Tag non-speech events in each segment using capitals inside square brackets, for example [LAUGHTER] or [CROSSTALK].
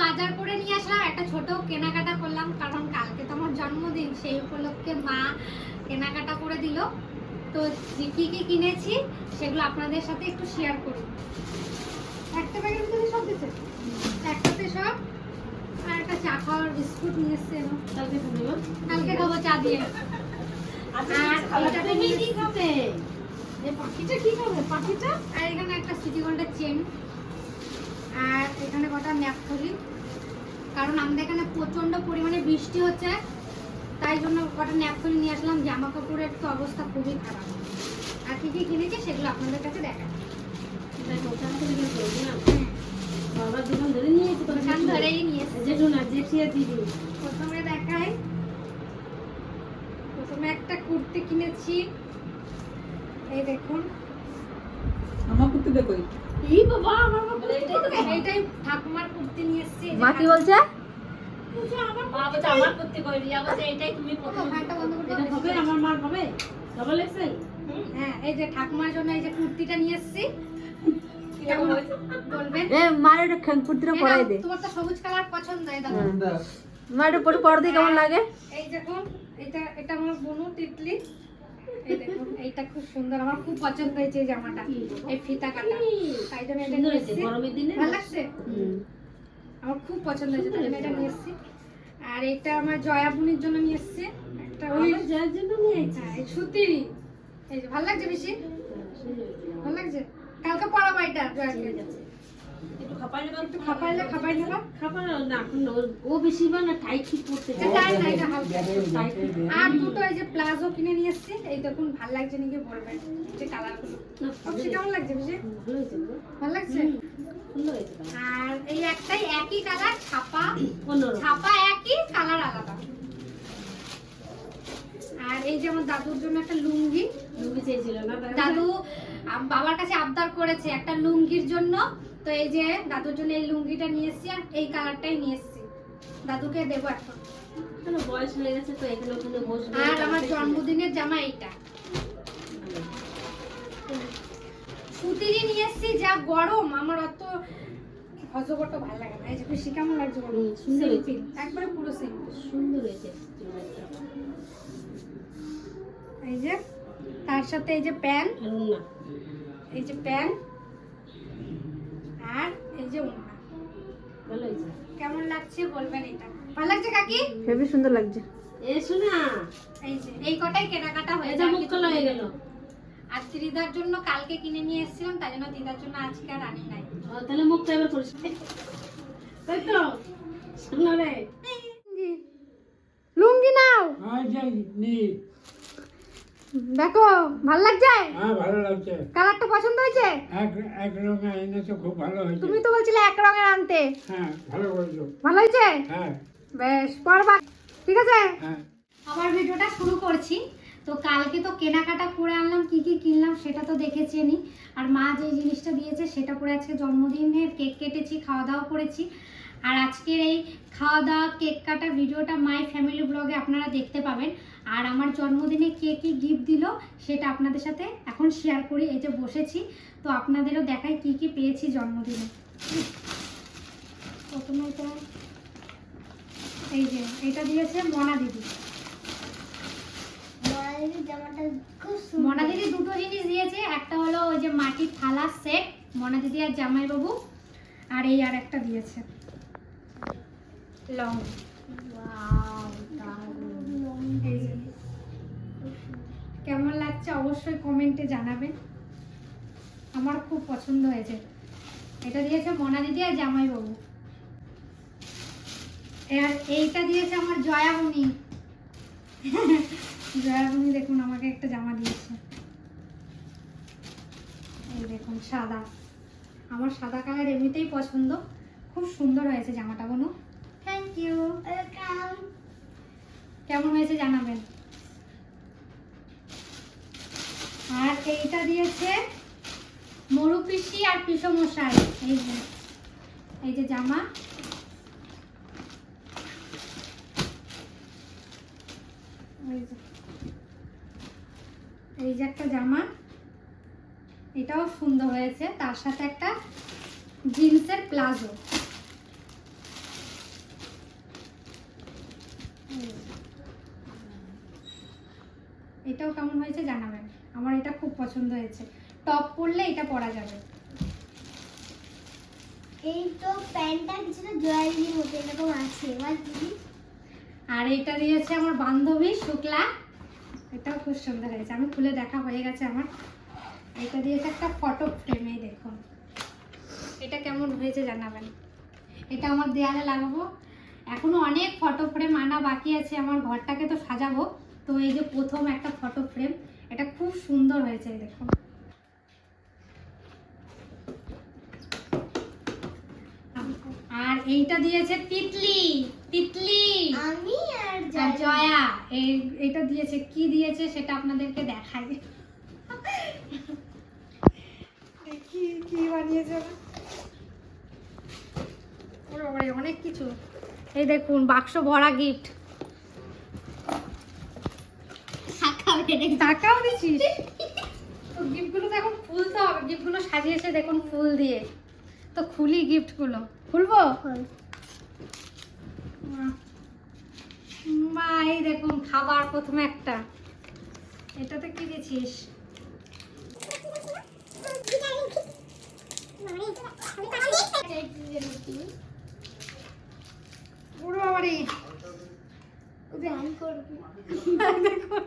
বাজার করে নিয়ে আসলাম একটা ছোট কেনাকাটা করলাম কারণ কালকে তো আমার জন্মদিন সেই উপলক্ষে মা কেনাকাটা করে দিল তো কি কি কি কিনেছি সেগুলো আপনাদের সাথে একটু শেয়ার করি একটা প্যাকেট থেকে সব দিচ্ছে একটাতে সব আর একটা চা খাওয়ার বিস্কুট নিয়ে এসছে। কালকে খাবে? কালকে খাব চা দিয়ে আর তুমি কি খাবে? এই পাখিটা কি খাবে? পাখিটা? আর এখানে একটা সিটি গোল্ডের চেন আর এখানে কটা ন্যাপথলি কারণ আমাদের এখানে প্রচণ্ড পরিমাণে বৃষ্টি হচ্ছে তাই জন্য কটা ন্যাপথলি নিয়ে আসলাম। জামা কাপড়ের তো অবস্থা খুবই খারাপ। আর কি কি কিনেছি সেগুলো আপনাদের কাছে দেখো, করে দিলাম। বাবার দোকান ধরে নিয়েছি দোকান ধরেই নিয়ে জেঠু না জেঠি দিদি প্রথমে দেখাই। প্রথমে একটা কুর্তি কিনেছি। এই দেখুন। আমার কুর্তি দেখো ই বাবা আমার এইটাই ঠাকুমার কুর্তি নিয়ে এসেছি মা কি বলছে? মা আমার করতে কই রিয়া বলছে এটাই তুমি প্রথম ফ্যানটা বন্ধ করে এটা দাও। হবে আমার মার হবে? ডবল এক্সেল হ্যাঁ এই যে ঠাকুমার জন্য এই যে কুর্তিটা নিয়ে এসেছি। এই পরাই দে। তোমার তো সবুজ কালার পছন্দ এই দেখো। মা এটা পরে পরে কেমন লাগে। এই দেখুন এটা এটা আমার বনু তিতলি। এই দেখুন এইটা খুব সুন্দর। আমার খুব পছন্দ হয়েছে এই জামাটা এই ফিতা কাটা তাই জন্য এটা সুন্দর এসেছি। গরমের দিনে? ভালো লাগছে? আমার খুব পছন্দ হয়েছে তাই জন্য এটা নিয়ে আর এটা আমার জয়াবুনির জন্য নিয়ে এসেছি। একটা ওই আমার জন্য নিয়ে হ্যাঁ, এই সুতিরই। এই যে ভালো লাগছে বেশি? ভালো লাগছে? কালকে পড়াবো এটা জয়াকে। আর দুটো এই যে প্লাজো কিনে নিয়ে এসেছি এই দেখুন ভালো লাগছে নাকি বলবেন যে কালার কেমন লাগছে ভালো হয়েছে গো। ভালো লাগছে? হুম, সুন্দর হয়েছে ভালো। আর এই একটাই একই কালার ছাপা। ছাপা একই কালার আলাদা। আর এই যে আমার দাদুর জন্য একটা লুঙ্গি। লুঙ্গি চেয়েছিল না? দাদু বাবার কাছে আবদার করেছে একটা লুঙ্গির জন্য। তো এই যে দাদুর জন্য এই লুঙ্গিটা নিয়ে এসেছি আর এই কালারটাই নিয়ে এসেছি। দাদুকে দেবো এখন। বয়স হয়ে গেছে তো এখানে ওখানে বসবে? আর আমার জন্মদিনের জামা এইটা। সুতিরই নিয়ে এসেছি যা গরম। আমার অত হজবট ভালো লাগে না। এই যে বেশি কেমন লাগছে সুন্দর একবারে পুরো সিম্পল। সুন্দর হয়েছে। এই যে তার সাথে এই যে প্যান্ট আর না এই যে প্যান্ট আর এই যে কেমন লাগছে বলবেন এটা? ভালো লাগছে কাকি? হেবি সুন্দর লাগছে। এ শোনা। এই যে এই কটাই কেনাকাটা এই হয়েছে মুখ হয়ে গেল। আর দিদার জন্য কালকে কিনে নিয়ে এসেছিলাম তাই জন্য দিদার জন্য আজকে আর আনি নাই। তাহলে মুখটা এবার করিস তাই তো শোনা রে। লুঙ্গি। নাও। নি। দেখো ভালো লাগছে? হ্যাঁ ভালো লাগছে। কালারটা পছন্দ হয়েছে? এক এক রঙে এনে তো খুব ভালো হয়েছে। তুমি তো বলছিলে এক রঙের আনতে। হ্যাঁ ভালো করেছ ভালো হয়েছে? হ্যাঁ। বেশ পরবা। ঠিক আছে? হ্যাঁ। আবার ভিডিওটা শুরু করছি। তো কালকে তো কেনাকাটা করে আনলাম কি কি কিনলাম সেটা তো দেখেছেনই আর মা যে জিনিসটা দিয়েছে সেটা পরে আজকে জন্মদিনের কেক কেটেছি খাওয়া দাওয়া করেছি। আর আজকের এই খাওয়া দাওয়া কেক কাটা ভিডিওটা মাই ফ্যামিলি ব্লগে আপনারা দেখতে পাবেন। আর আমার জন্মদিনে কে কি গিফট দিল সেটা আপনাদের সাথে এখন শেয়ার করি। এই যে বসেছি, তো আপনাদেরও দেখাই কি কি পেয়েছি জন্মদিনে। প্রথমে এটা, এই যে, এটা দিয়েছে মনা দিদি। মনা দিদি দুটো জিনিস দিয়েছে, একটা হলো ওই যে মাটির থালা সেট মনা দিদি আর জামাই বাবু আর এই আর একটা দিয়েছে। লং এই যে। কেমন লাগছে অবশ্যই কমেন্টে জানাবেন। আমার খুব পছন্দ হয়েছে। এটা দিয়েছে মনা দিদি আর জামাই বাবু আর এইটা দিয়েছে আমার জয়ামণি। জয়ামণি দেখুন আমাকে একটা জামা দিয়েছে। এই দেখুন সাদা। আমার সাদা কালার এমনিতেই পছন্দ। খুব সুন্দর হয়েছে জামাটা বনু। থ্যাংক ইউ কেমন হয়েছে জানাবেন? আর এইটা দিয়েছে মরু পিসি আর পিসমশাই। এই যে এই যে জামা। এই যে একটা জামা। এটাও সুন্দর হয়েছে। তার সাথে একটা জিন্সের প্লাজো। এটাও কেমন হয়েছে জানাবেন। আমার এটা খুব পছন্দ হয়েছে। টপ পরলে এটা পরা যাবে। এই তো প্যান্টটা কিছুটা জয়ালির মতো এরকম আছে। এবার দিদি আর এটা দিয়েছে আমার বান্ধবী শুক্লা। এটাও খুব সুন্দর হয়েছে। আমি খুলে দেখা হয়ে গেছে আমার। এটা দিয়েছে একটা ফটো ফ্রেম দেখুন। এটা কেমন হয়েছে জানাবেন। এটা আমার দেয়ালে লাগাবো। এখনও অনেক ফটো ফ্রেম আনা বাকি আছে। আমার ঘরটাকে তো সাজাবো। তো এই যে প্রথম একটা ফটো ফ্রেম। এটা খুব সুন্দর হয়েছে এই দেখুন। আর এইটা দিয়েছে তিতলি তিতলি। আমি আর জয়া। এই এটা দিয়েছে কি দিয়েছে সেটা আপনাদেরকে দেখাই। দেখি কি বানিয়েছে অনেক কিছু। এই দেখুন বাক্স ভরা গিফট শাখা বেড়ে টাকাও দিছিস তো গিফটগুলো তো এখন খুলতে হবে। গিফটগুলো সাজিয়েছে দেখুন ফুল দিয়ে। তো খুলি গিফটগুলো খুলবো? মা এই দেখুন খাবার প্রথমে একটা। এটাতে কি দিয়েছিস পুরো বাবারে। [LAUGHS] দেখুন।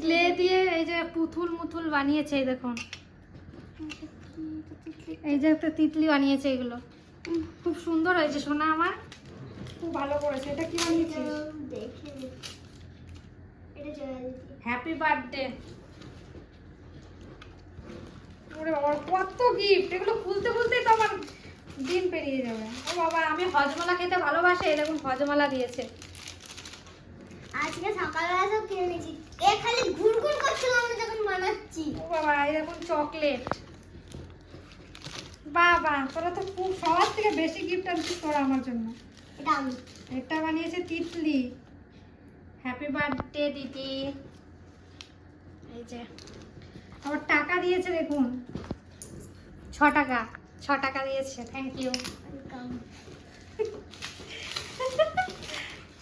ক্লে দিয়ে এই যে পুতুল মুতুল বানিয়েছে এই দেখুন। এই যে একটা তিতলি বানিয়েছে এগুলো। খুব সুন্দর হয়েছে সোনা আমার। খুব ভালো করেছে। এটা কি বানিয়েছিস? হ্যাপি বার্থডে ওরে বাবা কত গিফট এগুলো খুলতে খুলতেই তো আমার দিন পেরিয়ে যাবে। ও বাবা আমি হজমালা খেতে ভালোবাসি দেখুন হজমালা দিয়েছে। আজকে সকালবেলা সব কিনে নিয়েছি। এ খালি ঘুরঘুর করছিল আমি যখন বানাচ্ছি। ও বাবা দেখুন চকলেট। বাবা তোরা তো খুব সবার থেকে বেশি গিফট আনছিস তোরা আমার জন্য। এটা আমি। এটা বানিয়েছে তিতলি। হ্যাপি বার্থডে দিদি এই যে আবার টাকা দিয়েছে দেখুন। ছ টাকা। ছ টাকা দিয়েছে থ্যাংক ইউ. [LAUGHS]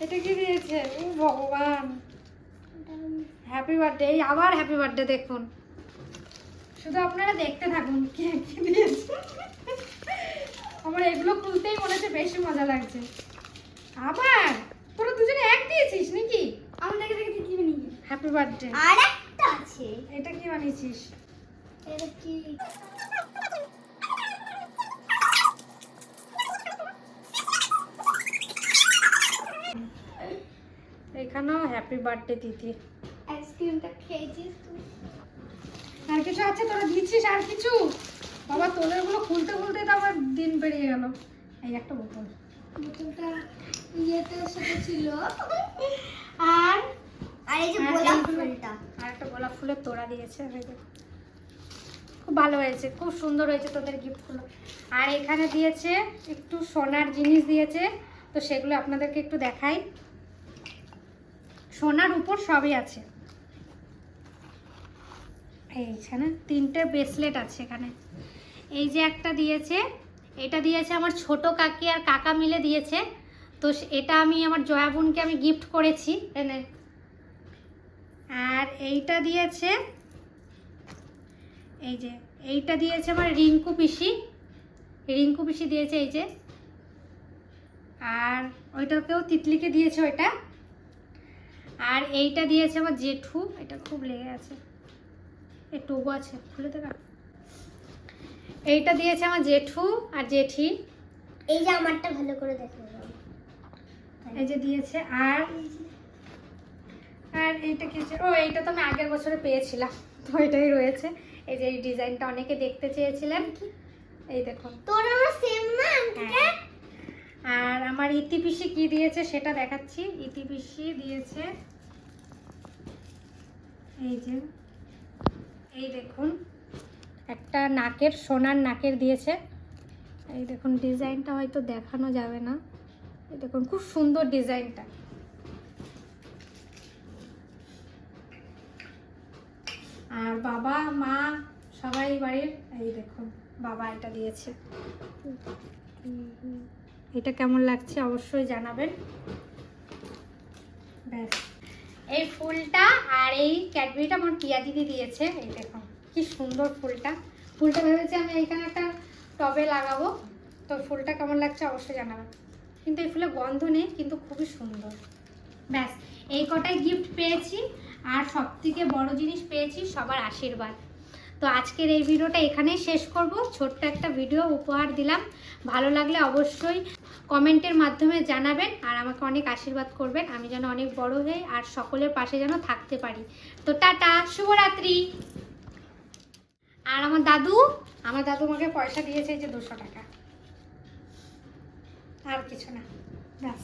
এটা কি দিয়েছে? ও ভগবান। হ্যাপি বার্থডে আবার হ্যাপি বার্থডে দেখুন। শুধু আপনারা দেখতে থাকুন কি কি দিয়েছে। আমার এগুলো খুলতেই মনে হচ্ছে বেশি মজা লাগছে। আবার? তোরা দুজনে এক দিয়েছিস নাকি? আমার দেখে দেখে তিতলি বানিয়ে হ্যাপি বার্থডে আর একটা আছে। এটা কি বানিয়েছিস? এটা কি? এখানেও হ্যাপি বার্থডে আইসক্রিমটা খেয়েছিস তুই? আর কিছু আছে তোরা দিচ্ছিস? আর কিছু? বাবা তোদেরগুলো খুলতে খুলতে তো আমার দিন পেরিয়ে গেল। এই একটা বোতল। বোতলটা ইয়েতে সাথে ছিল। আর? আর এই যে গোলাপ ফুলটা। আর একটা গোলাপ ফুলের তোড়া দিয়েছে এই খুব ভালো হয়েছে খুব সুন্দর হয়েছে তোদের গিফটগুলো আর এখানে দিয়েছে একটু সোনার জিনিস দিয়েছে তো সেগুলো আপনাদেরকে একটু দেখাই। সোনার উপর সবই আছে। এইখানে তিনটে ব্রেসলেট আছে এখানে। এই যে একটা দিয়েছে, এটা দিয়েছে আমার ছোট কাকি আর কাকা মিলে দিয়েছে। তো এটা আমি আমার জয়া বোনকে আমি গিফট করেছি, এনে। আর এইটা দিয়েছে, এই যে, এইটা দিয়েছে আমার রিঙ্কু পিসি। রিঙ্কু পিসি দিয়েছে এই যে। আর ওইটাকেও তিতলিকে দিয়েছে ওইটা। আর এইটা দিয়েছে আমার জেঠু এটা খুব লেগে আছে এই টুকু আছে খুলে দেখা। এইটা দিয়েছে আমার জেঠু আর জেঠি। এই যে আমারটা ভালো করে দেখে। এই যে দিয়েছে আর আর এইটা কি ও এইটা তো আমি আগের বছরে পেয়েছিলাম। তো এটাই রয়েছে। এই যে এই ডিজাইনটা অনেকে দেখতে চেয়েছিলেন। এই দেখুন। তোর আমার সেম না? হ্যাঁ। আর আমার ইতিপিসি কি দিয়েছে সেটা দেখাচ্ছি। ইতিপিসি দিয়েছে এই যে, এই দেখুন, একটা নাকের, সোনার নাকের দিয়েছে। এই দেখুন, ডিজাইনটা হয়তো দেখানো যাবে না। এই দেখুন, খুব সুন্দর ডিজাইনটা। আর বাবা, মা, সবাই বাড়ির, এই দেখুন, বাবা এটা দিয়েছে। এটা কেমন লাগছে অবশ্যই জানাবেন। ব্যাস। এই ফুলটা আর এই ক্যাডবেরিটা আমার পিয়া দিদি দিয়েছে, এই দেখুন, কি সুন্দর ফুলটা। ফুলটা ভেবেছি আমি এইখানে একটা টবে লাগাবো। তো ফুলটা কেমন লাগছে অবশ্যই জানাবেন। কিন্তু এই ফুলে গন্ধ নেই, কিন্তু খুবই সুন্দর। ব্যাস, এই কটাই গিফট পেয়েছি। আর সব থেকে বড় জিনিস পেয়েছি সবার আশীর্বাদ। তো আজকের এই ভিডিওটা এখানেই শেষ করব। ছোট্ট একটা ভিডিও উপহার দিলাম। ভালো লাগলে অবশ্যই কমেন্টের মাধ্যমে জানাবেন আর আমাকে অনেক আশীর্বাদ করবেন। আমি যেন অনেক বড় হই আর সকলের পাশে যেন থাকতে পারি। তো টাটা, শুভরাত্রি। আর আমার দাদু আমার দাদু আমাকে পয়সা দিয়েছে যে দুশো টাকা। আর কিছু না। ব্যাস।